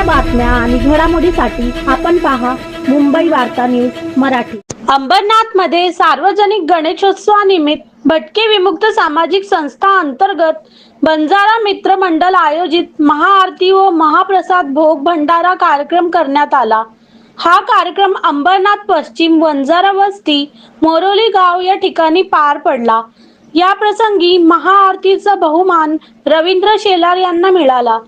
ताज्या बातम्या आणि घडामोडीसाठी आपण पहा मुंबई वार्ता न्यूज मराठी. अंबरनाथमध्ये सार्वजनिक गणेशोत्सवानिमित्त भटके विमुक्त सामाजिक संस्था अंतर्गत बंजारा मित्र मंडळ आयोजित महाआरती व महाप्रसाद भोग भंडारा कार्यक्रम करण्यात आला. हा कार्यक्रम अंबरनाथ पश्चिम वंजारा वस्ती मोरोली गाव या ठिकाणी पार पडला. या प्रसंगी महाआरतीचा बहुमान रवींद्र शेलार यांना मिळाला.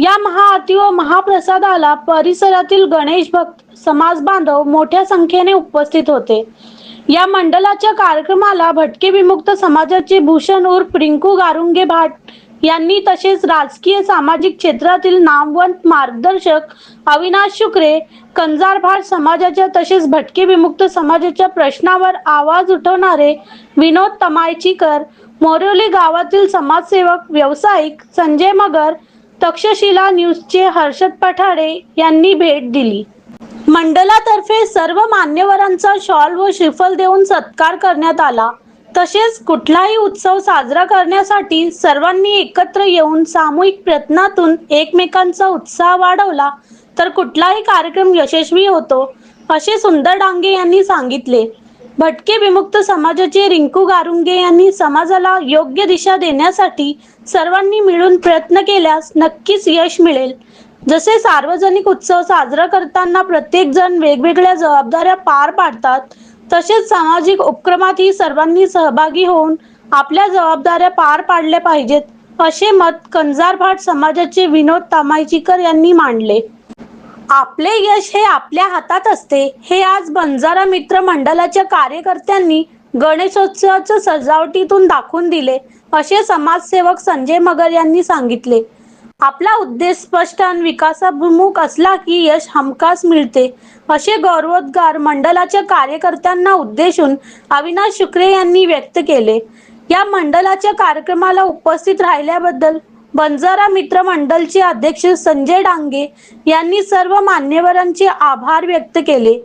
या महाआरती व महाप्रसादाला परिसरातील गणेश भक्त समाज बांधव मोठ्या संख्येने उपस्थित होते. या मंडळाच्या कार्यक्रमाला भटके विमुक्त समाजाचे भूषण उर्फ रिंकू गारुंगे भाट यांनी तसेच राजकीय सामाजिक क्षेत्रातील नामवंत मार्गदर्शक अविनाश शुक्रे कंजार भाट समाजाच्या तसेच भटके विमुक्त समाजाच्या प्रश्नावर आवाज उठवणारे विनोद तमायचीकर मोरोली गावातील समाजसेवक व्यावसायिक संजय मगर तक्षशिला न्यूजचे हर्षद पठाडे यांनी भेट दिली. मंडळातर्फे सर्व मान्यवरांचा शॉल व श्रीफल देऊन सत्कार करण्यात आला. तसेच कुठलाही उत्सव साजरा करण्यासाठी सर्वांनी एकत्र येऊन सामूहिक प्रयत्नातून एकमेकांचा उत्साह वाढवला तर कुठलाही कार्यक्रम यशस्वी होतो असे सुंदर डांगे यांनी सांगितले. भटके विमुक्त समाजाचे रिंकू गारुंगे यांनी समाजाला योग्य दिशा देण्यासाठी सर्वांनी मिळून प्रयत्न केल्यास नक्कीच यश मिळेल. जसे सार्वजनिक उत्सव साजरा करताना प्रत्येक जण वेगवेगळ्या जबाबदाऱ्या पार पाडतात तसेच सामाजिक उपक्रमातही सर्वांनी सहभागी होऊन आपल्या जबाबदाऱ्या पार पाडल्या पाहिजेत असे मत कंजारभाट समाजाचे विनोद तामायचीकर यांनी मांडले. आपले यश हे आपल्या हातात असते. हे आज बंजारा मित्र मंडळाच्या कार्यकर्त्यांनी गणेशोत्सवाच्या सजावटीतून दाखवून दिले असे समाजसेवक संजय मगर यांनी सांगितले. आपला उद्देश स्पष्ट आणि विकासाभिमुख असला की यश हमखास मिळते असे गौरवोद्गार मंडळाच्या कार्यकर्त्यांना उद्देशून अविनाश शुक्रे यांनी व्यक्त केले. या मंडळाच्या कार्यक्रमाला उपस्थित राहिल्याबद्दल बंजारा मित्र मंडळचे अध्यक्ष संजय डांगे यांनी सर्व मान्यवरांचे आभार व्यक्त केले.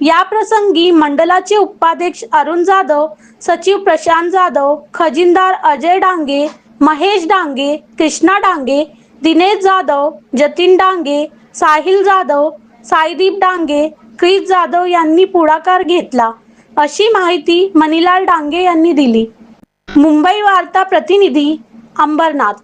या प्रसंगी मंडळाचे उपाध्यक्ष अरुण जाधव सचिव प्रशांत जाधव खजिनदार अजय डांगे महेश डांगे कृष्णा डांगे दिनेश जाधव जतीन डांगे साहिल जाधव साईदीप डांगे क्रिस जाधव यांनी पुढाकार घेतला. अशी माहिती मणिलाल डांगे यांनी दिली. मुंबई वार्ता प्रतिनिधी अंबरनाथ.